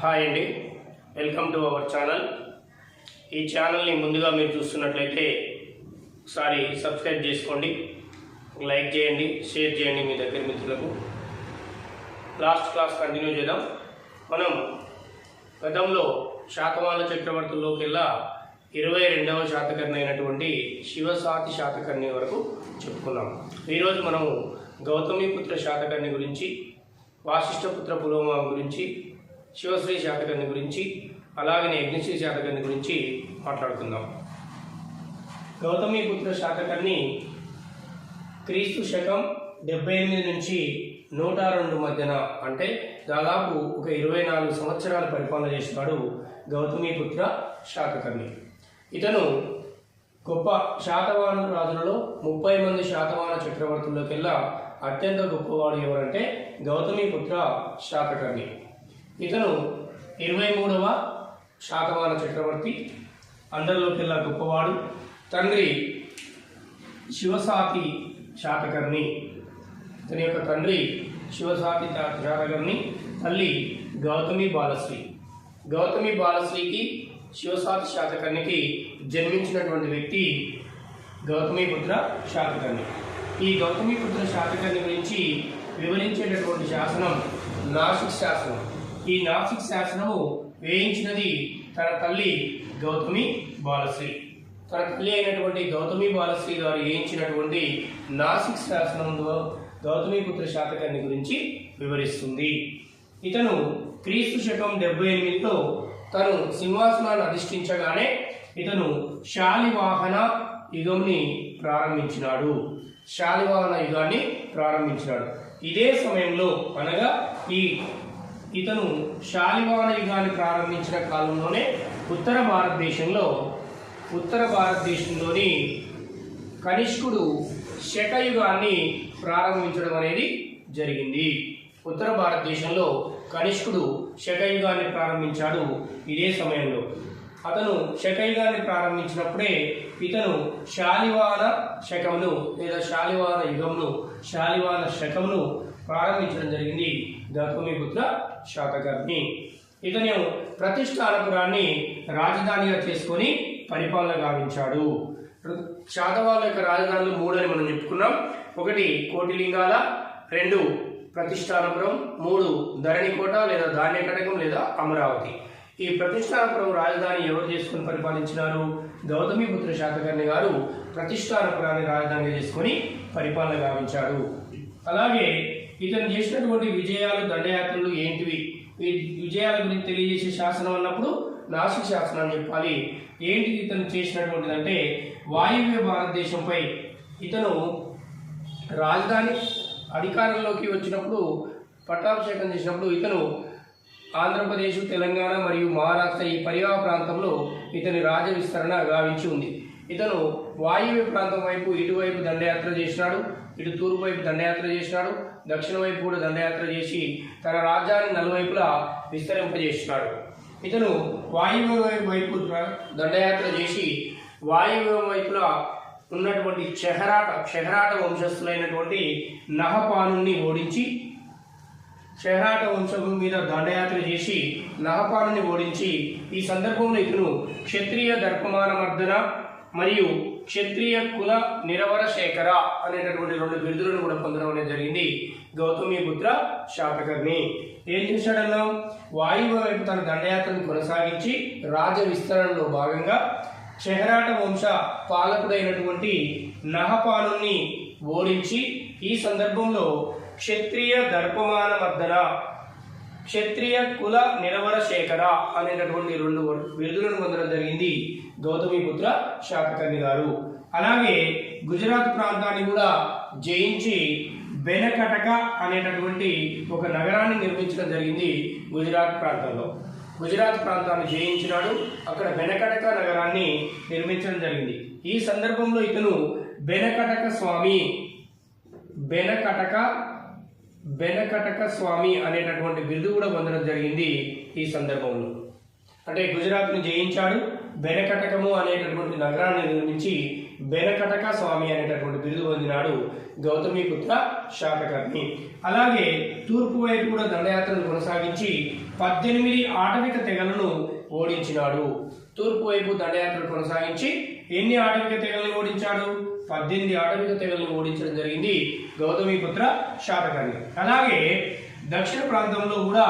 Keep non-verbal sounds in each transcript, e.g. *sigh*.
Hi అండి. Welcome to our channel. ఈ ఛానల్ని ముందుగా మీరు చూస్తున్నట్లయితే ఒకసారి సబ్స్క్రైబ్ చేసుకోండి. లైక్ చేయండి షేర్ చేయండి మీ దగ్గర మిత్రులకు. లాస్ట్ క్లాస్ కంటిన్యూ చేద్దాం. మనం గతంలో శాతవాహన చక్రవర్తుల్లోకెల్లా ఇరవై రెండవ శాతకర్ణి అయినటువంటి శివసాతి శాతకర్ణి వరకు చెప్పుకున్నాం. ఈరోజు మనము గౌతమిపుత్ర శాతకర్ణి గురించి వాసిష్ఠపుత్ర పులోమ గురించి శివశ్రీ శాతకర్ణి గురించి అలాగనే యజ్ఞశ్రీ శాతకర్ణి గురించి మాట్లాడుకుందాం. గౌతమిపుత్ర శాతకర్ణి క్రీస్తు శకం డెబ్బై ఎనిమిది నుంచి నూట రెండు మధ్యన అంటే దాదాపు ఒక ఇరవై నాలుగు సంవత్సరాలు పరిపాలన చేసినాడు గౌతమిపుత్ర శాతకర్ణి ఇతను గొప్ప శాతవాన రాజులలో ముప్పై మంది శాతవాహన చక్రవర్తుల్లోకెల్లా అత్యంత గొప్పవాడు ఎవరంటే గౌతమిపుత్ర శాతకర్ణి ఇతను ఇరవై మూడవ శాతవాన చక్రవర్తి. అందరిలోకెల్లా గొప్పవాడు. తండ్రి శివసాతి శాతకర్ణి ఇతని యొక్క తండ్రి శివసాతి శాతకర్ణి తల్లి గౌతమి బాలశ్రీ. గౌతమి బాలశ్రీకి శివసాతి శాతకర్ణికి జన్మించినటువంటి వ్యక్తి గౌతమిపుత్ర శాతకర్ణి ఈ గౌతమిపుత్ర శాతకర్ణి గురించి వివరించేటటువంటి శాసనం నాసిక్ శాసనం. ఈ నాసిక్ శాసనము వేయించినది తన తల్లి గౌతమి బాలశ్రీ. తన తల్లి అయినటువంటి గౌతమి బాలశ్రీ గారు వేయించినటువంటి నాసిక్ శాసనంలో గౌతమిపుత్ర శాతకర్ణి గురించి వివరిస్తుంది. ఇతను క్రీస్తు శకం డెబ్బై ఎనిమిదిలో తను సింహాసనాన్ని అధిష్ఠించగానే ఇతను శాలివాహన యుగంని ప్రారంభించినాడు. శాలివాహన యుగాన్ని ప్రారంభించినాడు. ఇదే సమయంలో అనగా ఈ ఇతను శాలివాన యుగాన్ని ప్రారంభించిన కాలంలోనే ఉత్తర భారతదేశంలో ఉత్తర భారతదేశంలోని కనిష్కుడు శకయుగాన్ని ప్రారంభించడం అనేది జరిగింది. ఉత్తర భారతదేశంలో కనిష్కుడు శకయుగాన్ని ప్రారంభించాడు ఇదే సమయంలో. అతను శకయుగాన్ని ప్రారంభించినప్పుడే ఇతను శాలివాన శకమును లేదా శాలివాన యుగమును శాలివాన శకమును ప్రారంభించడం జరిగింది. గౌతమిపుత్ర శాతకర్ణి ఇతను ప్రతిష్టానపురాన్ని రాజధానిగా చేసుకొని పరిపాలన గావించాడు. శాతవాళ్ళ యొక్క రాజధానులు మూడని మనం చెప్పుకున్నాం. ఒకటి కోటిలింగాల రెండు ప్రతిష్టానపురం మూడు ధరణికోట లేదా ధాన్యకటకం లేదా అమరావతి. ఈ ప్రతిష్టానపురం రాజధాని ఎవరు చేసుకొని పరిపాలించినారు? గౌతమిపుత్ర శాతకర్ణి గారు ప్రతిష్టానపురాన్ని రాజధానిగా చేసుకొని పరిపాలన గావించాడు. అలాగే ఇతను చేసినటువంటి విజయాలు దండయాత్రలు ఏంటివి? ఈ విజయాల గురించి తెలియజేసే శాసనం అన్నప్పుడు నాసిక్ శాసనం అని చెప్పాలి. ఏంటి ఇతను చేసినటువంటిది అంటే వాయువ్య భారతదేశంపై ఇతను రాజధాని అధికారంలోకి వచ్చినప్పుడు పట్టాభిషేకం చేసినప్పుడు ఇతను ఆంధ్రప్రదేశ్ తెలంగాణ మరియు మహారాష్ట్ర ఈ పర్యావ ప్రాంతంలో ఇతని రాజ విస్తరణ గావించి ఉంది. ఇతను వాయువ్య ప్రాంతం వైపు ఇటువైపు దండయాత్ర చేసినాడు. ఇటు తూర్పు వైపు దండయాత్ర చేసినాడు దక్షిణ వైపు కూడా దండయాత్ర చేసి తన రాజ్యాన్ని నలువైపులా విస్తరింపజేసినాడు. ఇతను వాయువ్య వైపు దండయాత్ర చేసి వాయువ్య వైపులా ఉన్నటువంటి చెహరాట చెహరాట వంశస్థులైనటువంటి నహపానుని ఓడించి షెహరాట వంశం మీద దండయాత్ర చేసి నహపానుని ఓడించి ఈ సందర్భంలో ఇతను క్షత్రియ దర్పమానమర్దన మరియు క్షత్రియ కుల నిరవర శేఖర అనేటటువంటి రెండు బిరుదులను కూడా పొందడం అనేది జరిగింది. గౌతమిపుత్ర శాతకర్ణి. ఏం చేశాడన్నా? వాయువ్య వైపు తన దండయాత్రను కొనసాగించి రాజ విస్తరణలో భాగంగా చెహరాట వంశ పాలకుడైనటువంటి నహపానుని ఓడించి ఈ సందర్భంలో క్షత్రియ దర్పమాన మర్దన క్షత్రియ కుల నిరవర శేఖర అనేటటువంటి రెండు బిరుదులను పొందడం జరిగింది గౌతమిపుత్ర శాతకర్ణి గారు. అలాగే గుజరాత్ ప్రాంతాన్ని కూడా జయించి బెనకటక అనేటటువంటి ఒక నగరాన్ని నిర్మించడం జరిగింది గుజరాత్ ప్రాంతంలో. గుజరాత్ ప్రాంతాన్ని జయించినాడు అక్కడ బెనకటక నగరాన్ని నిర్మించడం జరిగింది. ఈ సందర్భంలో ఇతను బెనకటక స్వామి బెనకటక బెనకటక స్వామి అనేటటువంటి బిరుదు కూడా పొందడం జరిగింది ఈ సందర్భంలో. అంటే గుజరాత్ను జయించాడు బెనకటకము అనేటటువంటి నగరాన్ని నిర్మించి బెనకటక స్వామి అనేటటువంటి బిరుదు పొందినాడు గౌతమిపుత్ర శాతకర్ణి. అలాగే తూర్పు వైపు కూడా దండయాత్రను కొనసాగించి పద్దెనిమిది ఆటవిక తెగలను ఓడించినాడు. తూర్పు వైపు దండయాత్రను కొనసాగించి ఎన్ని ఆటవిక తెగలను ఓడించాడు? పద్దెనిమిది ఆటవిక తెగలను ఓడించడం జరిగింది గౌతమిపుత్ర శాతకర్ణి. అలాగే దక్షిణ ప్రాంతంలో కూడా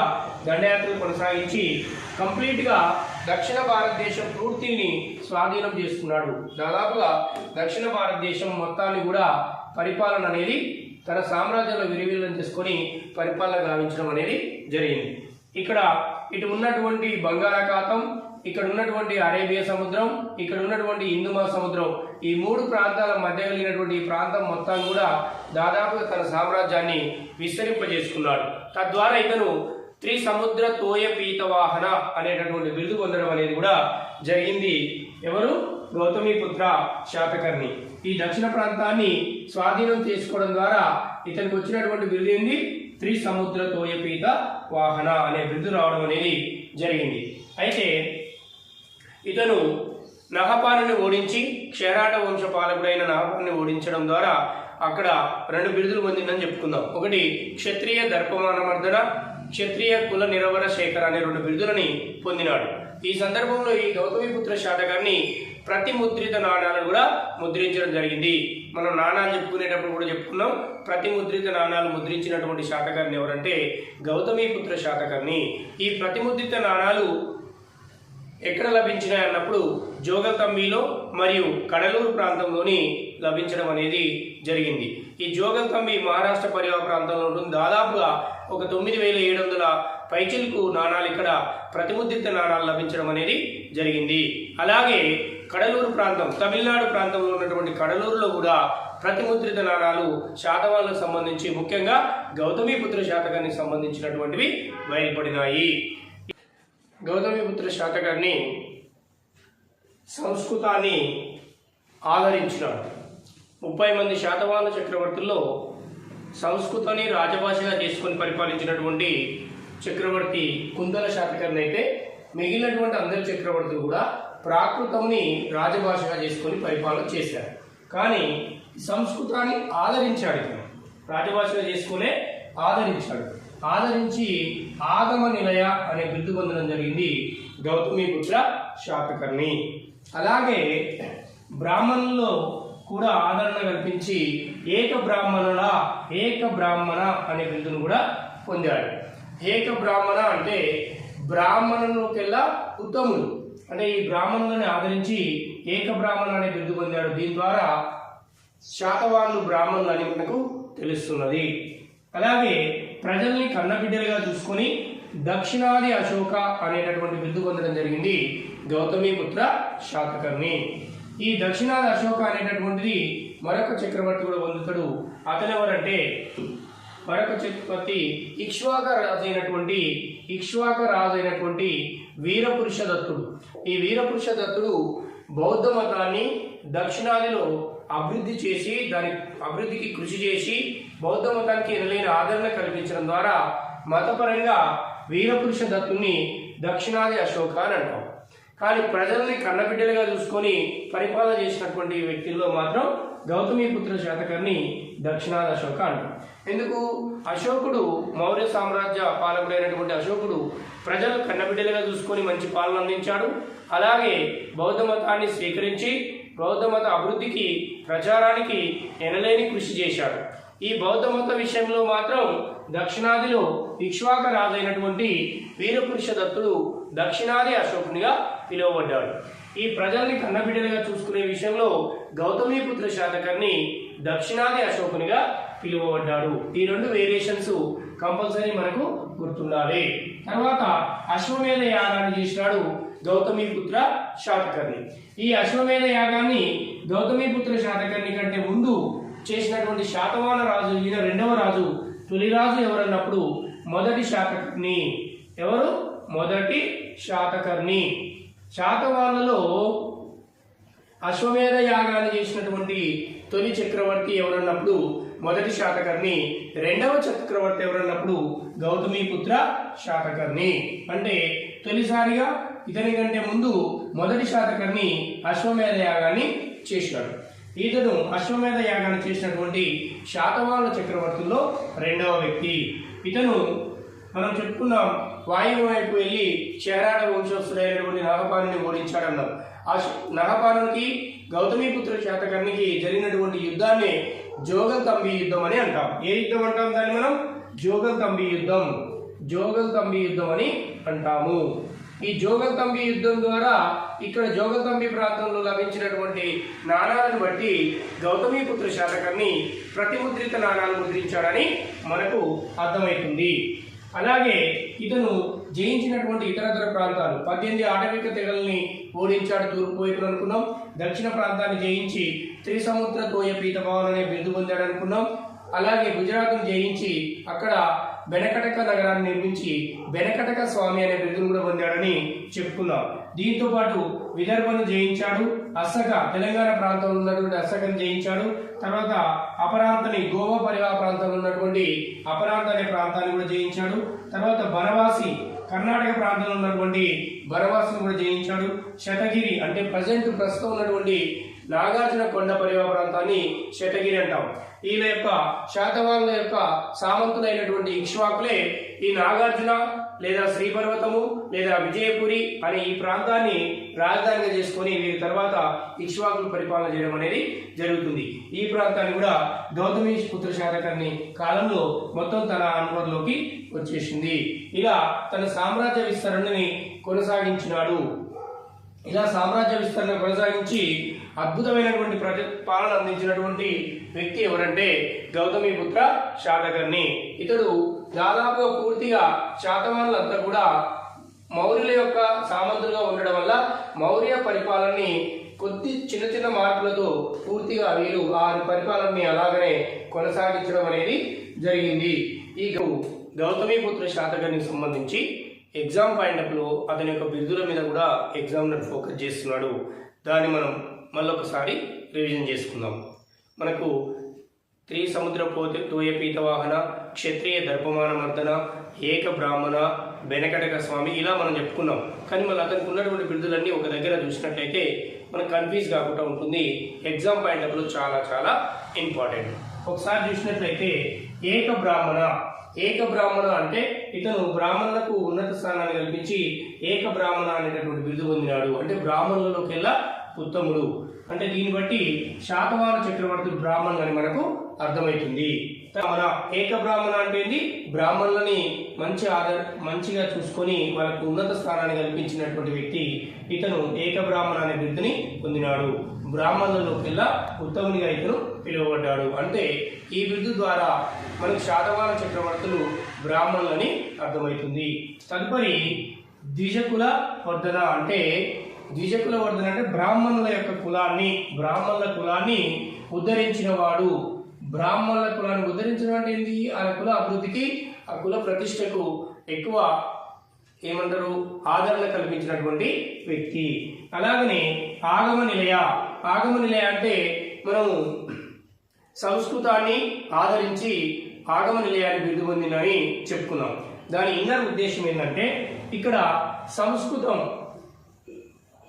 దండయాత్రలు కొనసాగించి కంప్లీట్గా దక్షిణ భారతదేశం పూర్తిని స్వాధీనం చేసుకున్నాడు. దాదాపుగా దక్షిణ భారతదేశం మొత్తాన్ని కూడా పరిపాలన అనేది తన సామ్రాజ్యంలో విరివిల్లం చేసుకొని పరిపాలన గావించడం అనేది జరిగింది. ఇక్కడ ఇటు ఉన్నటువంటి బంగాళాఖాతం ఇక్కడ ఉన్నటువంటి అరేబియా సముద్రం ఇక్కడ ఉన్నటువంటి హిందూ మహాసముద్రం ఈ మూడు ప్రాంతాల మధ్య కలిగినటువంటి ఈ ప్రాంతం మొత్తం కూడా దాదాపుగా తన సామ్రాజ్యాన్ని విస్తరింపజేసుకున్నాడు. తద్వారా ఇతను త్రిసముద్ర తోయ పీతవాహన అనేటటువంటి బిరుదు పొందడం అనేది కూడా జరిగింది. ఎవరు? గౌతమిపుత్ర శాతకర్ణి. ఈ దక్షిణ ప్రాంతాన్ని స్వాధీనం చేసుకోవడం ద్వారా ఇతనికి వచ్చినటువంటి బిరుదు ఏంది? త్రిసముద్ర తోయ పీత వాహన అనే బిరుదు రావడం అనేది జరిగింది. అయితే ఇతను నహపానుని ఓడించి క్షేరాట వంశ పాలకుడైన నహపాన్ని ఓడించడం ద్వారా అక్కడ రెండు బిరుదులు పొందిందని చెప్పుకుందాం. ఒకటి క్షత్రియ దర్పమానమర్దన క్షత్రియ కుల నిరవర శేఖర అనే రెండు బిరుదులని పొందినాడు. ఈ సందర్భంలో ఈ గౌతమిపుత్ర శాతకాన్ని ప్రతిముద్రిత నాణాలను కూడా ముద్రించడం జరిగింది. మనం నాణాలు చెప్పుకునేటప్పుడు కూడా చెప్పుకున్నాం. ప్రతిముద్రిత నాణాలు ముద్రించినటువంటి శాతకాన్ని ఎవరంటే గౌతమిపుత్ర శాతకాన్ని. ఈ ప్రతిముద్రిత నాణాలు ఎక్కడ లభించినాయి అన్నప్పుడు జోగల్తంబిలో మరియు కడలూరు ప్రాంతంలోని లభించడం అనేది జరిగింది. ఈ జోగల్తంబి మహారాష్ట్ర పరివాహ ప్రాంతంలో ఉంటుంది. దాదాపుగా ఒక తొమ్మిది వేల ఏడు వందల పైచిల్కు నాణాలు ఇక్కడ ప్రతిముద్రిత నాణాలు లభించడం అనేది జరిగింది. అలాగే కడలూరు ప్రాంతం తమిళనాడు ప్రాంతంలో ఉన్నటువంటి కడలూరులో కూడా ప్రతిముద్రిత నాణాలు శాతవాలకు సంబంధించి ముఖ్యంగా గౌతమిపుత్ర శాతకానికి సంబంధించినటువంటివి బయలుపడినాయి. గౌతమిపుత్ర శాతకర్ణి సంస్కృతాన్ని ఆదరించినాడు. ముప్పై మంది శాతవాహన చక్రవర్తుల్లో సంస్కృతాన్ని రాజభాషగా చేసుకొని పరిపాలించినటువంటి చక్రవర్తి కుందల శాతకర్ణి అయితే మిగిలినటువంటి అందరి చక్రవర్తులు కూడా ప్రాకృతంని రాజభాషగా చేసుకొని పరిపాలన చేశారు. కానీ సంస్కృతాన్ని ఆదరించాడు రాజభాషగా చేసుకునే ఆదరించాడు. ఆదరించి ఆగమ నిలయ అనే బిరుదు పొందడం జరిగింది గౌతమిపుత్ర శాతకర్ణి. అలాగే బ్రాహ్మణుల్లో కూడా ఆదరణ కల్పించి ఏక బ్రాహ్మణుల ఏక బ్రాహ్మణ అనే బిరుదును కూడా పొందాడు. ఏక బ్రాహ్మణ అంటే బ్రాహ్మణులకెల్లా ఉత్తములు అంటే ఈ బ్రాహ్మణులని ఆదరించి ఏక బ్రాహ్మణ అనే బిరుదు పొందాడు. దీని ద్వారా శాతవాళ్ళు బ్రాహ్మణులు అని మనకు తెలుస్తున్నది. అలాగే ప్రజల్ని కన్నబిడ్డలుగా చూసుకొని దక్షిణాది అశోక అనేటటువంటి బిరుదు పొందడం జరిగింది గౌతమిపుత్ర శాతకర్ణి. ఈ దక్షిణాది అశోక అనేటటువంటిది మరొక చక్రవర్తి కూడా పొందుతాడు. అతను ఎవరంటే మరొక చక్రవర్తి ఇక్ష్వాక రాజు అయినటువంటి ఇక్ష్వాక రాజు అయినటువంటి వీరపురుష దత్తుడు. ఈ వీరపురుష దత్తుడు బౌద్ధ మతాన్ని దక్షిణాదిలో అభివృద్ధి చేసి దాని అభివృద్ధికి కృషి చేసి బౌద్ధ మతానికి ఎనలేని ఆదరణ కల్పించడం ద్వారా మతపరంగా వీరపురుష దత్తుని దక్షిణాది అశోక అని అంటాం. కానీ ప్రజల్ని కన్నబిడ్డలుగా చూసుకొని పరిపాలన చేసినటువంటి వ్యక్తుల్లో మాత్రం గౌతమిపుత్ర శాతకర్ణి దక్షిణాది అశోక అంటాం. ఎందుకు? అశోకుడు మౌర్య సామ్రాజ్య పాలకుడైనటువంటి అశోకుడు ప్రజలు కన్నబిడ్డలుగా చూసుకొని మంచి పాలన అందించాడు. అలాగే బౌద్ధ మతాన్ని స్వీకరించి బౌద్ధ మత అభివృద్ధికి ప్రచారానికి ఎనలేని కృషి చేశాడు. ఈ బౌద్ధ మత విషయంలో మాత్రం దక్షిణాదిలో ఇక్ష్వాక రాజైనటువంటి వీరపురుష దత్తుడు దక్షిణాది అశోకునిగా పిలువబడ్డాడు. ఈ ప్రజల్ని కన్నబిడ్డలుగా చూసుకునే విషయంలో గౌతమిపుత్ర శాతకర్ణి దక్షిణాది అశోకునిగా పిలువబడ్డాడు. ఈ రెండు వేరియేషన్స్ కంపల్సరీ మనకు గుర్తుండాలి. తర్వాత అశ్వమేధ యాగాన్ని చేసినాడు గౌతమిపుత్ర శాతకర్ణి. ఈ అశ్వమేధ యాగాన్ని గౌతమిపుత్ర శాతకర్ణి కంటే ముందు చేసినటువంటి శాతవాన రాజు ఈయన రెండవ రాజు తొలి రాజు ఎవరన్నప్పుడు మొదటి శాతకర్ణి. ఎవరు? మొదటి శాతకర్ణి. శాతవానలో అశ్వమేధ యాగాన్ని చేసినటువంటి తొలి చక్రవర్తి ఎవరన్నప్పుడు మొదటి శాతకర్ణి. రెండవ చక్రవర్తి ఎవరన్నప్పుడు గౌతమిపుత్ర శాతకర్ణి. అంటే తొలిసారిగా ఇతని కంటే ముందు మొదటి శాతకర్ణి అశ్వమేధ యాగాన్ని చేసినాడు. ఇతను అశ్వమేధ యాగాన్ని చేసినటువంటి శాతవాహన చక్రవర్తుల్లో రెండవ వ్యక్తి. ఇతను మనం చెప్పుకున్నాం వాయువు వైపు వెళ్ళి చేరాడ వంశస్థుడైనటువంటి నాగపానుని ఓడించాడన్నాం ఆ శ- గౌతమిపుత్ర శాతకర్ణికి జరిగినటువంటి యుద్ధాన్ని జోగల్ తంబి యుద్ధం అని అంటాం. ఏ యుద్ధం అంటాం దాన్ని మనం? జోగల్ తంబి యుద్ధం. జోగల్ తంబి యుద్ధం అని అంటాము. ఈ జోగల్ తంబి యుద్ధం ద్వారా ఇక్కడ జోగతంబి తంబి ప్రాంతంలో లభించినటువంటి నాణాలను బట్టి గౌతమీపుత్ర శాతకర్ణి ప్రతిముద్రిత నాణాలు ముద్రించాడని మనకు అర్థమవుతుంది. అలాగే ఇతను జయించినటువంటి ఇతరతర ప్రాంతాలు పద్దెనిమిది ఆటవిక తెగల్ని ఓడించాడు తూర్పు వైపున అనుకున్నాం దక్షిణ ప్రాంతాన్ని జయించి త్రిసముద్ర తోయ పీతభవన్ అనే బిరుదు పొందాడు అనుకున్నాం అలాగే గుజరాత్ను జయించి అక్కడ బెనకటక నగరాన్ని నిర్మించి బెనకటక స్వామి అనే బిరుదును కూడా పొందాడని చెప్పుకున్నాం. దీంతో పాటు విదర్భను జయించాడు. అస్సక తెలంగాణ ప్రాంతంలో ఉన్నటువంటి అస్సకను జయించాడు. తర్వాత అపరాంతని గోవా పరివా ప్రాంతంలో ఉన్నటువంటి అపరాంత అనే ప్రాంతాన్ని కూడా జయించాడు. తర్వాత బనవాసి కర్ణాటక ప్రాంతంలో ఉన్నటువంటి బనవాసిని కూడా జయించాడు. శతగిరి అంటే ప్రజెంట్ ప్రస్తుతం ఉన్నటువంటి నాగార్జున కొండ పరివా ప్రాంతాన్ని శతగిరి అంటాం. వీళ్ళ యొక్క శాతవాహనుల యొక్క సామంతులైనటువంటి ఇక్ష్వాకులే ఈ నాగార్జున లేదా శ్రీపర్వతము లేదా విజయపురి అనే ఈ ప్రాంతాన్ని రాజధానిగా చేసుకొని వీరి తర్వాత ఇక్ష్వాకులు పరిపాలన చేయడం అనేది జరుగుతుంది. ఈ ప్రాంతాన్ని కూడా గౌతమి పుత్ర శాతకర్ణి కాలంలో మొత్తం తన అనుమతిలోకి వచ్చేసింది. ఇలా తన సామ్రాజ్య విస్తరణని కొనసాగించినాడు. ఇలా సామ్రాజ్య విస్తరణ కొనసాగించి అద్భుతమైనటువంటి ప్రజ పాలన అందించినటువంటి వ్యక్తి ఎవరంటే గౌతమిపుత్ర శాతకర్ణి. ఇతడు దాదాపుగా పూర్తిగా శాతవాహనులంతా కూడా మౌర్యుల యొక్క సామంతులుగా ఉండడం వల్ల మౌర్య పరిపాలనని కొద్ది చిన్న చిన్న మార్పులతో పూర్తిగా వీరు వారి పరిపాలనని అలాగనే కొనసాగించడం అనేది జరిగింది. ఈ గౌ- గౌతమిపుత్ర శాతకర్ణికి సంబంధించి ఎగ్జామ్ పాయింట్అప్లో అతని యొక్క బిరుదుల మీద కూడా ఎగ్జామినర్ ఫోకస్ చేస్తున్నాడు. దాన్ని మనం మళ్ళొకసారి రివిజన్ చేసుకుందాం. మనకు త్రి సముద్ర పోతే తోయ పీతవాహన క్షత్రియ దర్పమాన మర్దన ఏక బ్రాహ్మణ బెనకటక స్వామి ఇలా మనం చెప్పుకున్నాం. కానీ మళ్ళీ అతనికి ఉన్నటువంటి బిరుదులన్నీ ఒక దగ్గర చూసినట్లయితే మనకు కన్ఫ్యూజ్ కాకుండా ఉంటుంది. ఎగ్జామ్ పాయింట్అప్లో చాలా చాలా ఇంపార్టెంట్ ఒకసారి చూసినట్లయితే ఏక బ్రాహ్మణ ఏక బ్రాహ్మణ అంటే ఇతను బ్రాహ్మణులకు ఉన్నత స్థానాన్ని కల్పించి ఏక బ్రాహ్మణ అనేటటువంటి బిరుదు పొందినాడు. అంటే బ్రాహ్మణులలోకెల్లా ఉత్తముడు. అంటే దీన్ని బట్టి శాతవాహన చక్రవర్తి బ్రాహ్మణులు అని మనకు అర్థమవుతుంది. మన ఏక బ్రాహ్మణ అంటే బ్రాహ్మణులని మంచి ఆదర్ మంచిగా చూసుకొని వాళ్ళకు ఉన్నత స్థానాన్ని కల్పించినటువంటి వ్యక్తి ఇతను ఏక బ్రాహ్మణ అనే బిరుదుని పొందినాడు. బ్రాహ్మణులలోకెల్లా ఉత్తమునిగా ఇతను పిలువబడ్డాడు. అంటే ఈ బిరుదు ద్వారా మనకు శాతవాహన చక్రవర్తులు బ్రాహ్మణులని అర్థమవుతుంది. తదుపరి ద్విజకుల వర్ధన అంటే ద్విజకుల వర్ధన అంటే బ్రాహ్మణుల యొక్క కులాన్ని బ్రాహ్మణుల కులాన్ని ఉద్ధరించిన వాడు బ్రాహ్మణుల కులాన్ని ఉద్ధరించడం అంటే ఏంది? ఆ కుల అభివృద్ధికి ఆ కుల ప్రతిష్టకు ఎక్కువ ఏమంటారు? ఆదరణ కల్పించినటువంటి వ్యక్తి. అలాగనే ఆగమ నిలయ ఆగమ నిలయ అంటే మనము సంస్కృతాన్ని ఆదరించి ఆగమ నిలయాన్ని బిరుదు పొందినని చెప్పుకున్నాం. దాని ఇన్నర్ ఉద్దేశం ఏంటంటే ఇక్కడ సంస్కృతం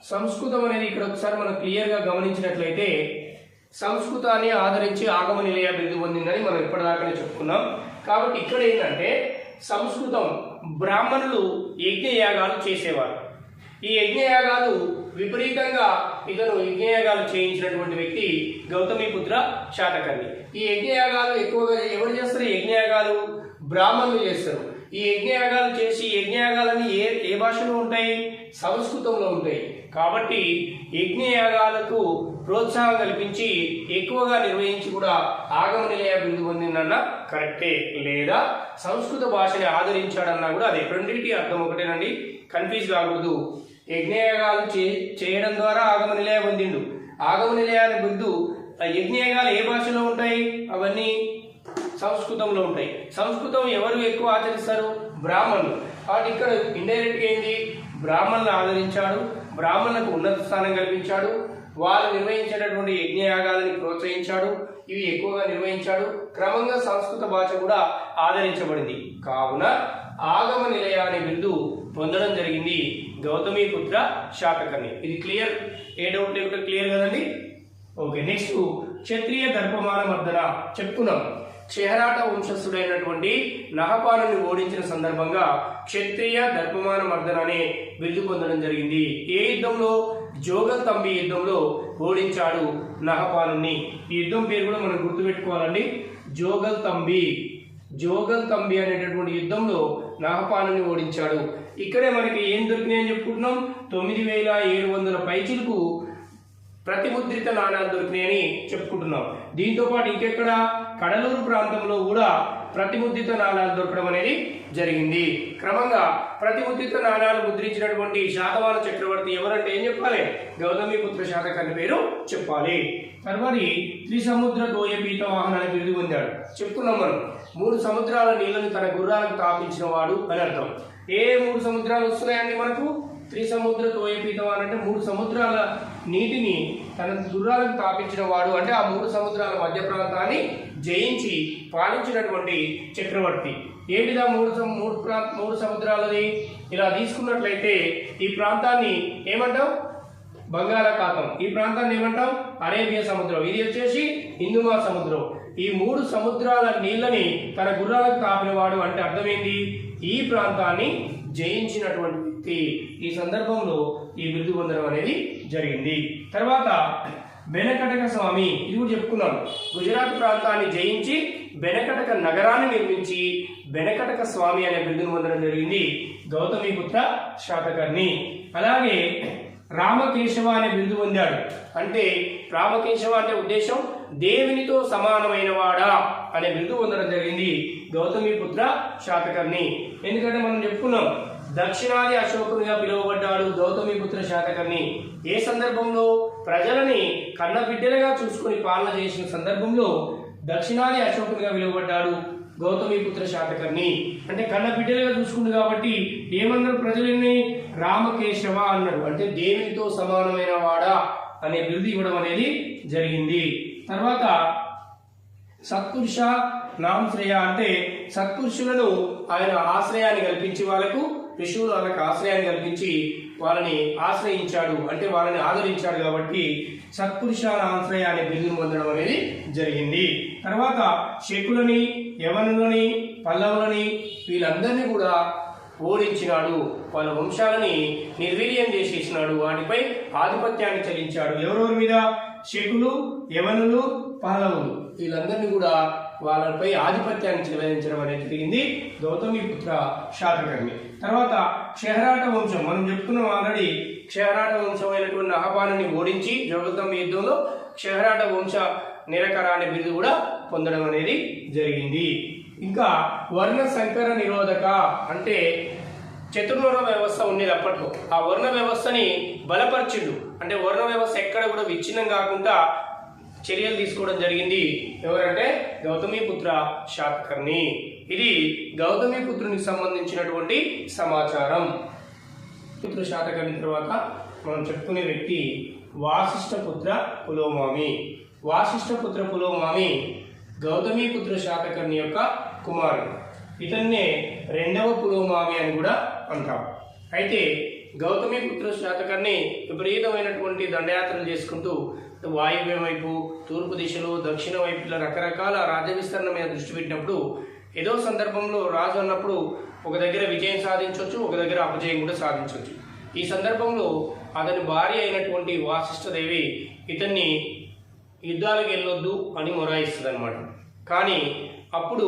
సంస్కృతం అనేది ఇక్కడ ఒకసారి మనం క్లియర్గా గమనించినట్లయితే సంస్కృతాన్ని ఆదరించి ఆగమ నిలయ బిరుదు పొందిందని మనం ఇప్పటిదాకానే చెప్పుకున్నాం. కాబట్టి ఇక్కడ ఏంటంటే సంస్కృతం బ్రాహ్మణులు యజ్ఞయాగాలు చేసేవారు. ఈ యజ్ఞయాగాలు విపరీతంగా ఇతను యజ్ఞయాగాలు చేయించినటువంటి వ్యక్తి గౌతమిపుత్ర శాతకర్ణి. ఈ యజ్ఞయాగాలు ఎక్కువగా ఎవరు చేస్తారు? యజ్ఞయాగాలు బ్రాహ్మణులు చేస్తారు. ఈ యజ్ఞయాగాలు చేసి యజ్ఞయాగాలని ఏ ఏ భాషలో ఉంటాయి? సంస్కృతంలో ఉంటాయి. కాబట్టి యజ్ఞయాగాలకు ప్రోత్సాహం కల్పించి ఎక్కువగా నిర్వహించి కూడా ఆగమ నిలయ బిందు పొందిందన్న కరెక్టే. లేదా సంస్కృత భాషని ఆదరించాడన్నా కూడా అదే. రెండింటి అర్థం ఒకటేనండి. కన్ఫ్యూజ్ కాకూడదు. యజ్ఞయాగాలు చే చేయడం ద్వారా ఆగమ నిలయ పొందిండు. ఆగమ నిలయాల బిందు యజ్ఞయాగాలు ఏ భాషలో ఉంటాయి? అవన్నీ సంస్కృతంలో ఉంటాయి. సంస్కృతం ఎవరు ఎక్కువ ఆచరిస్తారు? బ్రాహ్మణులు. కాబట్టి ఇక్కడ ఇండైరెక్ట్గా ఏంటి బ్రాహ్మణులను ఆదరించాడు. బ్రాహ్మణులకు ఉన్నత స్థానం కల్పించాడు. వారు నిర్వహించేటటువంటి యజ్ఞయాగాలని ప్రోత్సహించాడు. ఇవి ఎక్కువగా నిర్వహించాడు. క్రమంగా సంస్కృత భాష కూడా ఆదరించబడింది. కావున ఆగమ నిలయ అనే బిందు పొందడం జరిగింది గౌతమిపుత్ర శాతకర్ణి. ఇది క్లియర్? ఏ డౌట్ లేకుండా క్లియర్ కదండి? ఓకే నెక్స్ట్ క్షత్రియ దర్పమాన మర్దన చెప్పుకున్నాం చెహరాట వంశస్థుడైనటువంటి నహపాలుని ఓడించిన సందర్భంగా క్షత్రియ దర్పమాన మర్దన అనే బిరుదు పొందడం జరిగింది. ఏ యుద్ధంలో? జోగల్ తంబి యుద్ధంలో ఓడించాడు నహపానుని ఈ యుద్ధం పేరు కూడా మనం గుర్తుపెట్టుకోవాలండి. జోగల్ తంబి. జోగల్ తంబి అనేటటువంటి యుద్ధంలో నాహపానుని ఓడించాడు. ఇక్కడే మనకి ఏం దొరికినాయని చెప్పుకుంటున్నాం? తొమ్మిది వేల ఏడు వందల పైచిలకు ప్రతిముద్రిత నాణాలు దొరికినాయని చెప్పుకుంటున్నాం. దీంతో పాటు ఇంకెక్కడ? కడలూరు ప్రాంతంలో కూడా ప్రతిముద్రిత నాణాలు దొరకడం అనేది జరిగింది. క్రమంగా ప్రతిముద్రిత నాణాలు ముద్రించినటువంటి శాతవాహన చక్రవర్తి ఎవరంటే ఏం చెప్పాలి? గౌతమిపుత్ర అని పేరు చెప్పాలి. తర్వాతి త్రిసముద్ర దోయ పీత వాహన అనే బిరుదు పొందాడు. చెప్తున్నాం మనం. మూడు సముద్రాల నీళ్ళను తన గుర్రాలకు తాపించిన వాడు అని అర్థం. ఏ మూడు సముద్రాలు వస్తున్నాయండి మనకు? త్రిసముద్ర తోయపీతవాన్ అంటే మూడు సముద్రాల నీటిని తన గుర్రాలను తాపించిన వాడు అంటే ఆ మూడు సముద్రాల మధ్య ప్రాంతాన్ని జయించి పాలించినటువంటి చక్రవర్తి. ఏంటిదా మూడు సం- మూడు ప్రా మూడు సముద్రాలని ఇలా తీసుకున్నట్లయితే ఈ ప్రాంతాన్ని ఏమంటాం బంగాళాఖాతం. ఈ ప్రాంతాన్ని ఏమంటాం అరేబియా సముద్రం. ఇది వచ్చేసి హిందూ సముద్రం. ఈ మూడు సముద్రాల నీళ్ళని తన గుర్రాలకు తాపినవాడు అంటే అర్థమైంది? ఈ ప్రాంతాన్ని జయించినటువంటి ఈ సందర్భంలో ఈ బిరుదు పొందడం అనేది జరిగింది. తర్వాత బెనకటక స్వామి ఇది కూడా చెప్పుకున్నాం గుజరాత్ ప్రాంతాన్ని జయించి బెనకటక నగరాన్ని నిర్మించి బెనకటక స్వామి అనే బిరుదును పొందడం జరిగింది గౌతమిపుత్ర శాతకర్ణి. అలాగే రామకేశవ అనే బిరుదు పొందాడు. అంటే రామకేశవ అంటే ఉద్దేశం దేవునితో సమానమైన వాడా అనే బిరుదు పొందడం జరిగింది గౌతమిపుత్ర శాతకర్ణి. ఎందుకంటే మనం చెప్పుకున్నాం దక్షిణాది అశోకునిగా పిలువబడ్డాడు గౌతమిపుత్ర శాతకర్ణి. ఏ సందర్భంలో ప్రజలని కన్న బిడ్డలుగా చూసుకొని పాలన చేసిన సందర్భంలో దక్షిణాది అశోకునిగా పిలువబడ్డాడు గౌతమిపుత్ర శాతకర్ణి. అంటే కన్న బిడ్డలుగా చూసుకుంది కాబట్టి ఏమన్నారు ప్రజలని? రామకేశవ అన్నారు అంటే దేవునితో సమానమైన వాడా అనే బిరుదు ఇవ్వడం అనేది జరిగింది. తర్వాత సత్పురుష నామశ్రేయ అంటే సత్పురుషులను ఆయన ఆశ్రయాన్ని కల్పించి వాళ్ళకు ఋషువులు వాళ్ళకి ఆశ్రయాన్ని కల్పించి వాళ్ళని ఆశ్రయించాడు. అంటే వాళ్ళని ఆదరించాడు కాబట్టి సత్పురుషాల ఆశ్రయ అనే బిరుదును పొందడం అనేది జరిగింది. తర్వాత శకులని యవనులని పల్లవులని వీళ్ళందరినీ కూడా ఓడించినాడు. వాళ్ళ వంశాలని నిర్వీర్యం చేసేసినాడు. వాటిపై ఆధిపత్యాన్ని చెల్లించాడు. ఎవరెవరి మీద? శకులు యవనులు పల్లవులు. వీళ్ళందరినీ కూడా వాళ్ళపై ఆధిపత్యాన్ని చెల్లించడం అనేది జరిగింది. గౌతమి పుత్ర శాతకర్ణి తర్వాత క్షహరాట వంశం. మనం చెప్పుకున్నాం ఆల్రెడీ క్షహరాట వంశం అయినటువంటి అహపానుని ఓడించి జగతం యుద్ధంలో క్షహరాట వంశ నిరకర అనే బిరుదు కూడా పొందడం అనేది జరిగింది. ఇంకా వర్ణ సంకర నిరోధక అంటే చతుర్వర్ణ వ్యవస్థ ఉండేది అప్పట్లో. ఆ వర్ణ వ్యవస్థని బలపరిచిండు. అంటే వర్ణ వ్యవస్థ ఎక్కడ కూడా విచ్ఛిన్నం కాకుండా చర్యలు తీసుకోవడం జరిగింది. ఎవరంటే గౌతమిపుత్ర శాతకర్ణి ఇది గౌతమిపుత్రునికి సంబంధించినటువంటి సమాచారం. పుత్ర శాతకర్ణి తర్వాత మనం చెప్పుకునే వ్యక్తి వాసిష్ఠపుత్ర పులోమామి. వాసిష్ఠపుత్ర పులోమామి గౌతమిపుత్ర శాతకర్ణి యొక్క కుమారుడు. ఇతన్నే రెండవ పులోమామి అని కూడా అంటాం. అయితే గౌతమిపుత్ర శాతకర్ణి విపరీతమైనటువంటి దండయాత్రలు చేసుకుంటూ వాయువ్యం వైపు తూర్పు దిశలో దక్షిణ వైపు ఇలా రకరకాల రాజ్య విస్తరణ మీద దృష్టి పెట్టినప్పుడు ఏదో సందర్భంలో రాజు అన్నప్పుడు ఒక దగ్గర విజయం సాధించవచ్చు ఒక దగ్గర అపజయం కూడా సాధించవచ్చు ఈ సందర్భంలో అతని భార్య అయినటువంటి వాసిష్ఠదేవి ఇతన్ని యుద్ధాలకు వెళ్ళొద్దు అని మొరాయిస్తుంది అనమాట కానీ అప్పుడు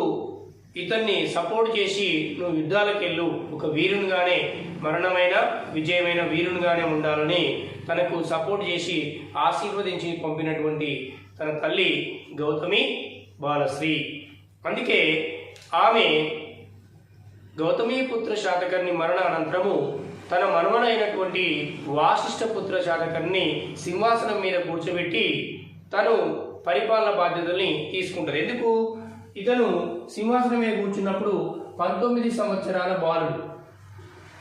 ఇతన్ని సపోర్ట్ చేసి నువ్వు యుద్ధాలకు వెళ్ళు. ఒక వీరునిగానే మరణమైన విజయమైన వీరునిగానే ఉండాలని తనకు సపోర్ట్ చేసి ఆశీర్వదించి పంపినటువంటి తన తల్లి గౌతమి బాలశ్రీ. అందుకే ఆమె గౌతమీపుత్ర శాతకర్ణి మరణ అనంతరము తన మనవడైనటువంటి వాసిష్ఠ పుత్ర శాతకర్ణి సింహాసనం మీద కూర్చోబెట్టి తను పరిపాలన బాధ్యతల్ని తీసుకుంటారు ఎందుకు? ఇతను సింహాసనం మీద కూర్చున్నప్పుడు పంతొమ్మిది సంవత్సరాల బాలుడు.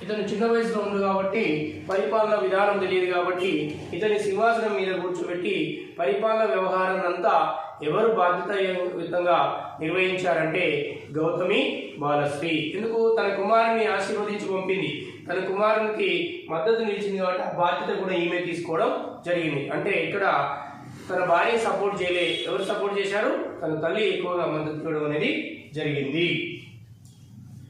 ఇతను చిన్న వయసులో ఉంది కాబట్టి పరిపాలన విధానం తెలియదు కాబట్టి ఇతని సింహాసనం మీద కూర్చోబెట్టి పరిపాలన వ్యవహారాన్ని అంతా ఎవరు బాధ్యతాయుతంగా నిర్వహించారంటే గౌతమి బాలశ్రీ. ఎందుకు? తన కుమారుని ఆశీర్వదించి పంపింది. తన కుమారునికి మద్దతు నిలిచింది కాబట్టి ఆ బాధ్యత కూడా ఈమె తీసుకోవడం జరిగింది. అంటే ఇక్కడ తన భార్య సపోర్ట్ చేయలే. ఎవరు సపోర్ట్ చేశారు? తన తల్లి ఎక్కువగా మద్దతు ఇవ్వడం అనేది జరిగింది.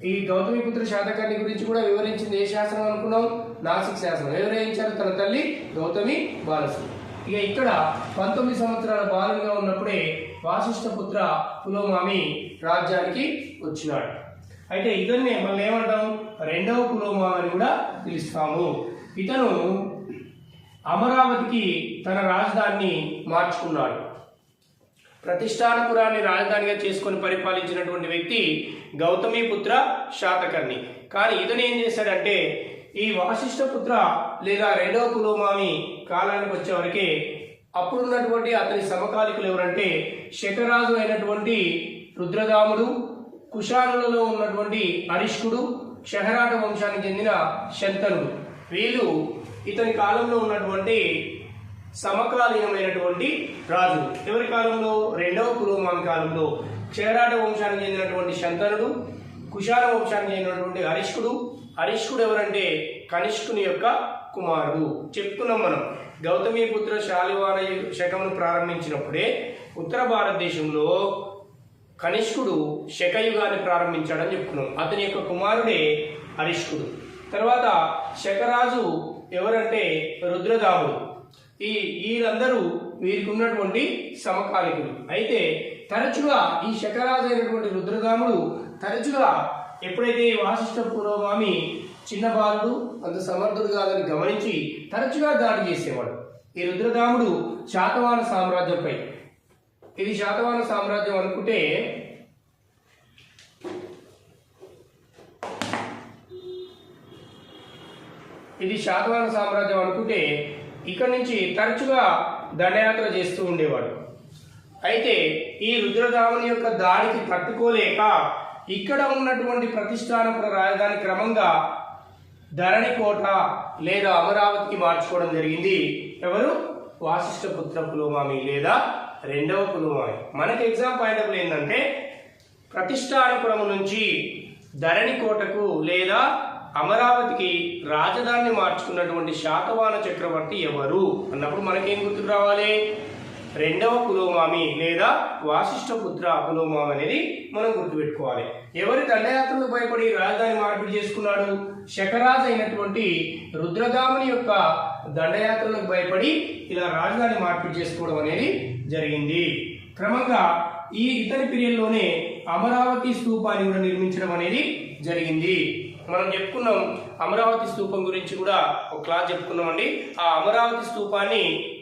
ఈ గౌతమిపుత్ర శాతకర్ణి గురించి కూడా వివరించింది ఏ శాస్త్రం అనుకున్నాం నాసిక్ శాసనం వివరించారు తన తల్లి గౌతమి బాలసు ఇక ఇక్కడ పంతొమ్మిది సంవత్సరాల బాలుగా ఉన్నప్పుడే వాసిష్ఠపుత్ర పులోమామి రాజ్యానికి వచ్చినాడు. అయితే ఇతన్నే మనం ఏమంటాం? రెండవ పులోమామి అని కూడా పిలుస్తాము. ఇతను అమరావతికి తన రాజధానిని మార్చుకున్నాడు. ప్రతిష్టానపురాన్ని రాజధానిగా చేసుకొని పరిపాలించినటువంటి వ్యక్తి గౌతమిపుత్ర శాతకర్ణి. కానీ ఇతను ఏం చేశాడంటే ఈ వాసిష్ఠపుత్ర లేదా రెండవ కులోమామి కాలానికి వచ్చేవరకే అప్పుడున్నటువంటి అతని సమకాలికులు ఎవరంటే శకరాజు అయినటువంటి రుద్రదాముడు కుషానులలో ఉన్నటువంటి అరిష్కుడు షహరాట వంశానికి చెందిన శంతనుడు. వీళ్ళు ఇతని కాలంలో ఉన్నటువంటి సమకాలీనమైనటువంటి రాజు. ఎవరి కాలంలో? రెండవ పులోమాన్ కాలంలో. క్షేరాట వంశానికి చెందినటువంటి శంతనుడు కుషార వంశానికి చెందినటువంటి హరిష్కుడు. హరిష్కుడు ఎవరంటే? కనిష్కుని యొక్క కుమారుడు. చెప్తున్నాం మనం. గౌతమిపుత్ర శాలివాన శకమును ప్రారంభించినప్పుడే ఉత్తర భారతదేశంలో కనిష్కుడు శకయుగాన్ని ప్రారంభించాడని చెప్పుకున్నాం అతని యొక్క కుమారుడే హరిష్కుడు. తర్వాత శకరాజు ఎవరంటే? రుద్రదాముడు. ఈ వీళ్ళందరూ వీరికి ఉన్నటువంటి సమకాలికులు. అయితే తరచుగా ఈ శకరాజు అయినటువంటి రుద్రదాముడు తరచుగా ఎప్పుడైతే వాసిష్ఠ పూర్వగామి చిన్న బాలుడు అంత సమర్థుడు కాదని గమనించి తరచుగా దాడి చేసేవాడు. ఈ రుద్రదాముడు శాతవాన సామ్రాజ్యంపై. ఇది శాతవాన సామ్రాజ్యం అనుకుంటే ఇది శాతవాన సామ్రాజ్యం అనుకుంటే ఇక్కడి నుంచి తరచుగా దండయాత్ర చేస్తూ ఉండేవాడు. అయితే ఈ రుద్రదాముని యొక్క దాడికి తట్టుకోలేక ఇక్కడ ఉన్నటువంటి ప్రతిష్టానపుర రాజధాని క్రమంగా ధరణికోట లేదా అమరావతికి మార్చుకోవడం జరిగింది. ఎవరు? వాసిష్ఠపుత్ర పులోమామి లేదా రెండవ పులోమామి. మనకి ఎగ్జామ్ పాయింట్ ఏంటంటే ప్రతిష్టానపురం నుంచి ధరణికోటకు లేదా అమరావతికి రాజధాని మార్చుకున్నటువంటి శాతవాన చక్రవర్తి ఎవరు? అన్నప్పుడు మనకేం గుర్తుకు రావాలి? రెండవ పులోమామి లేదా వాసిష్ఠపుత్ర పులోమామి అనేది మనం గుర్తుపెట్టుకోవాలి. ఎవరి దండయాత్రలు భయపడి రాజధాని మార్పిడి చేసుకున్నాడు? శకరాజు అయినటువంటి రుద్రదాముని యొక్క దండయాత్రలకు భయపడి ఇలా రాజధాని మార్పిడి చేసుకోవడం అనేది జరిగింది. క్రమంగా ఈ ఇతని పీరియడ్లోనే అమరావతి స్థూపాన్ని కూడా నిర్మించడం అనేది జరిగింది. మనం చెప్పుకున్నాం అమరావతి స్తూపం గురించి కూడా ఒక క్లాస్ చెప్పుకున్నామండి. ఆ అమరావతి స్తూపాన్ని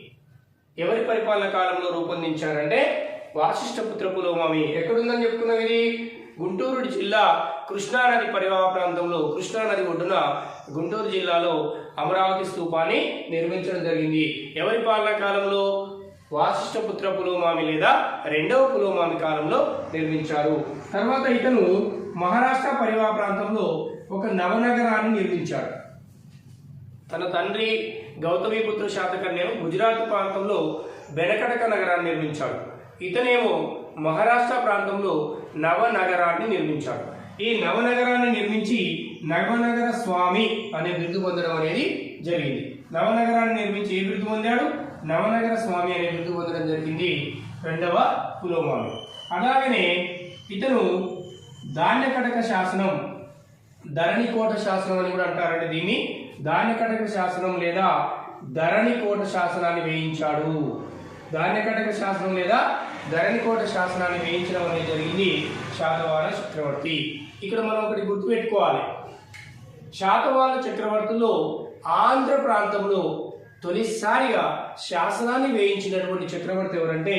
ఎవరి పరిపాలన కాలంలో రూపొందించారంటే వాసిష్ఠ పులోమామి ఎక్కడుందని చెప్పుకున్నాం ఇది? గుంటూరు జిల్లా కృష్ణానది పరివాహ ప్రాంతంలో కృష్ణానది ఒడ్డున గుంటూరు జిల్లాలో అమరావతి స్తూపాన్ని నిర్మించడం జరిగింది. ఎవరి పాలన కాలంలో? వాసిష్ఠ పుత్ర పులోమామి లేదా రెండవ పులోమామి కాలంలో నిర్మించారు. తర్వాత ఇతను మహారాష్ట్ర పరివాహ ప్రాంతంలో ఒక నవనగరాన్ని నిర్మించాడు. తన తండ్రి గౌతమిపుత్ర శాతకర్ణేమో గుజరాత్ ప్రాంతంలో బెనకటక నగరాన్ని నిర్మించాడు. ఇతనేమో మహారాష్ట్ర ప్రాంతంలో నవనగరాన్ని నిర్మించాడు. ఈ నవనగరాన్ని నిర్మించి నవనగర స్వామి అనే బిరుదు పొందడం అనేది జరిగింది. నవనగరాన్ని నిర్మించి ఏ బిరుదు పొందాడు? నవనగర స్వామి అనే బిరుదు పొందడం జరిగింది రెండవ పులోమాను అలాగనే ఇతను ధాన్యకటక శాసనం ధరణికోట శాసనం అని కూడా అంటారండి దీన్ని. ధాన్యకటక శాసనం లేదా ధరణికోట శాసనాన్ని వేయించాడు. ధాన్యకటక శాసనం లేదా ధరణికోట శాసనాన్ని వేయించడం అనేది జరిగింది శాతవాహన చక్రవర్తి. ఇక్కడ మనం ఒకటి గుర్తుపెట్టుకోవాలి శాతవాహన చక్రవర్తులు ఆంధ్ర ప్రాంతంలో తొలిసారిగా శాసనాన్ని వేయించినటువంటి చక్రవర్తి ఎవరంటే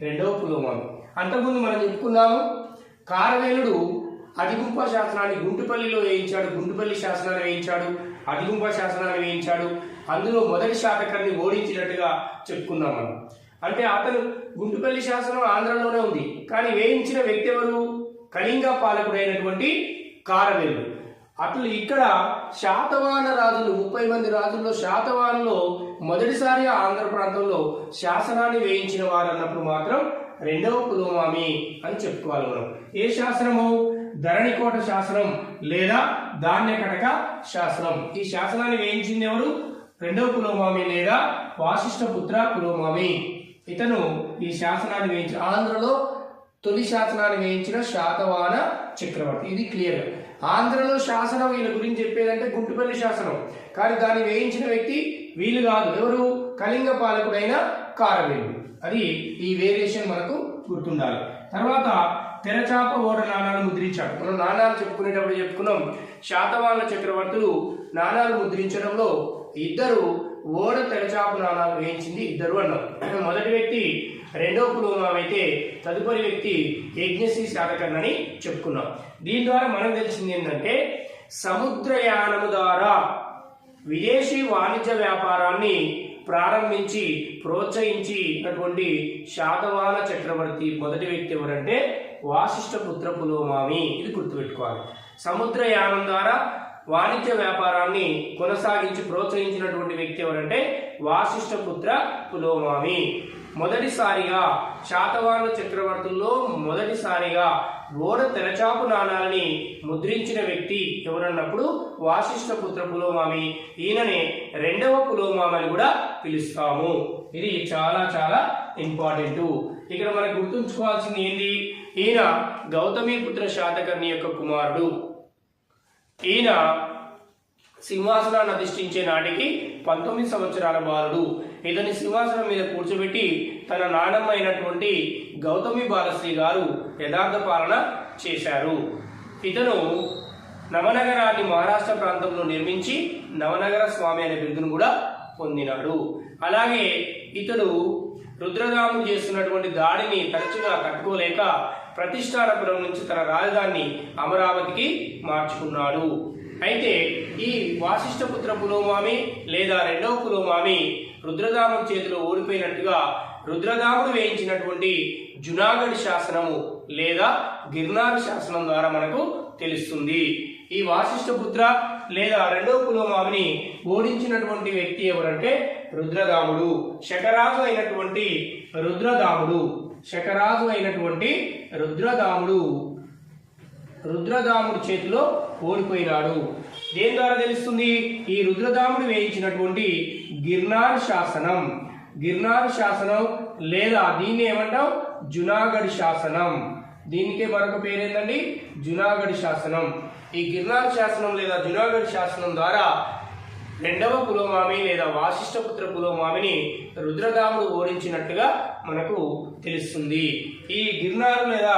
రెండవ పులోమాను. అంతకుముందు మనం చెప్పుకున్నాము కారవేలుడు అదిగుంప శాసనాన్ని గుంటుపల్లిలో వేయించాడు గుంటుపల్లి శాసనాన్ని వేయించాడు అదిగుంప శాసనాన్ని వేయించాడు. అందులో మొదటి శాతకాన్ని ఓడించినట్టుగా చెప్పుకున్నాం మనం. అంటే అతను గుంటుపల్లి శాసనం ఆంధ్రలోనే ఉంది. కానీ వేయించిన వ్యక్తి ఎవరు? కళింగ పాలకుడైనటువంటి కారవేలు. అట్లు ఇక్కడ శాతవాహన రాజులు ముప్పై మంది రాజుల్లో శాతవాహనలో మొదటిసారిగా ఆంధ్ర ప్రాంతంలో శాసనాన్ని వేయించిన వారు అన్నప్పుడు మాత్రం రెండవ పులోమామి అని చెప్పుకోవాలి మనం. ఏ శాసనము? ధరణికోట శాసనం లేదా ధాన్యకటక శాసనం. ఈ శాసనాన్ని వేయించింది ఎవరు? రెండవ పులోమామి లేదా వాసిష్ఠ పుత్ర పులోమామి ఇతను ఈ శాసనాన్ని వేయించిన ఆంధ్రలో తొలి శాసనాన్ని వేయించిన శాతవాన చక్రవర్తి. ఇది క్లియర్. ఆంధ్రలో శాసనం వీళ్ళ గురించి చెప్పేదంటే గుంటుపల్లి శాసనం. కానీ దాన్ని వేయించిన వ్యక్తి వీళ్ళు కాదు. ఎవరు? కళింగ పాలకుడైన కారవీరుడు అది ఈ వేరియేషన్ మనకు గుర్తుండాలి. తర్వాత తెరచాప ఓడ నాణాలు ముద్రించాడు. మనం నాణాలు చెప్పుకునేటప్పుడు చెప్పుకున్నాం. శాతవాహన చక్రవర్తులు నాణాలు ముద్రించడంలో ఇద్దరు ఓడ తెరచాప నాణాలు వేయించింది ఇద్దరు అన్నారు. *clears throat* మొదటి వ్యక్తి రెండో పులోమం అయితే తదుపరి వ్యక్తి యజ్ఞశ్రీ శాతకర్ణ అని చెప్పుకున్నాం. దీని ద్వారా మనం తెలిసింది ఏంటంటే సముద్రయానము ద్వారా విదేశీ వాణిజ్య వ్యాపారాన్ని ప్రారంభించి ప్రోత్సహించినటువంటి శాతవాహన చక్రవర్తి మొదటి వ్యక్తి ఎవరంటే వాసిష్ఠపుత్ర పులోమామి ఇది గుర్తుపెట్టుకోవాలి. సముద్రయానం ద్వారా వాణిజ్య వ్యాపారాన్ని కొనసాగించి ప్రోత్సహించినటువంటి వ్యక్తి ఎవరంటే వాసిష్ఠ పుత్ర పులోమామి మొదటిసారిగా శాతవాహన చక్రవర్తుల్లో మొదటిసారిగా ఓడ తెరచాపు నాణాలని ముద్రించిన వ్యక్తి ఎవరన్నప్పుడు వాసిష్ఠ పుత్ర పులోమామి ఈయననే రెండవ పులోమామని కూడా పిలుస్తాము. ఇది చాలా చాలా ఇంపార్టెంట్. ఇక్కడ మనం గుర్తుంచుకోవాల్సింది ఏంటి ఈయన గౌతమీపుత్ర శాతకర్ణి యొక్క కుమారుడు. ఈయన సింహాసనాన్ని అధిష్ఠించే నాటికి పంతొమ్మిది సంవత్సరాల బాలుడు. ఇతని సింహాసనం మీద కూర్చోబెట్టి తన నానమ్మ అయినటువంటి గౌతమి బాలశ్రీ గారు యథార్థ పాలన చేశారు. ఇతను నవనగరాన్ని మహారాష్ట్ర ప్రాంతంలో నిర్మించి నవనగర స్వామి అనే బిరుదును కూడా పొందినాడు. అలాగే ఇతడు రుద్రరాముడు చేస్తున్నటువంటి దాడిని తరచుగా తట్టుకోలేక ప్రతిష్టానపురం నుంచి తన రాజధాని అమరావతికి మార్చుకున్నాడు. అయితే ఈ వాసిష్ఠపుత్ర పులోమామి లేదా రెండవ పులోమామి రుద్రదాముడి చేతిలో ఓడిపోయినట్టుగా రుద్రదాముడు వేయించినటువంటి జునాగఢ్ శాసనము లేదా గిర్నార్ శాసనం ద్వారా మనకు తెలుస్తుంది. ఈ వాసిష్ఠపుత్ర లేదా రెండవ పులోమామిని ఓడించినటువంటి వ్యక్తి ఎవరంటే రుద్రదాముడు. శకరాజు అయినటువంటి రుద్రదాముడు. శకరాజు అయినటువంటి రుద్రదాముడు. రుద్రదాముడి చేతిలో ఓడిపోయినాడు దేని ద్వారా తెలుస్తుంది? ఈ రుద్రదాముడు వేయించినటువంటి గిర్నార్ శాసనం. గిర్నార్ శాసనం లేదా దీన్ని ఏమంటాం? జునాగఢ్ శాసనం. దీనికే మరొక పేరు ఏంటండి జునాగఢ్ శాసనం. ఈ గిర్నార్ శాసనం లేదా జునాగఢ్ శాసనం ద్వారా రెండవ పులోమామి లేదా వాసిష్టపుత్ర పులోమామిని రుద్రదాముడు ఓడించినట్టుగా మనకు తెలుస్తుంది. ఈ గిర్నారు లేదా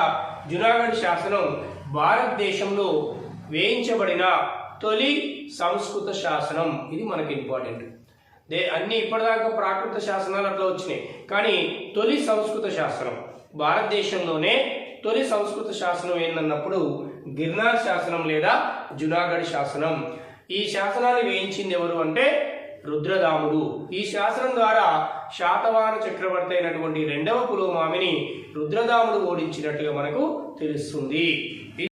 జునాగఢ్ శాసనం భారతదేశంలో వేయించబడిన తొలి సంస్కృత శాసనం. ఇది మనకి ఇంపార్టెంట్ దే అన్ని ఇప్పటిదాకా ప్రాకృత శాసనాలు అట్లా వచ్చినాయి. కానీ తొలి సంస్కృత శాసనం. భారతదేశంలోనే తొలి సంస్కృత శాసనం ఏందన్నప్పుడు గిర్నార్ శాసనం లేదా జునాగఢ్ శాసనం. ఈ శాసనాన్ని వేయించింది ఎవరు అంటే రుద్రదాముడు ఈ శాసనం ద్వారా శాతవాన చక్రవర్తి అయినటువంటి రెండవ పులోమామిని రుద్రదాముడు ఓడించినట్లుగా మనకు తెలుస్తుంది.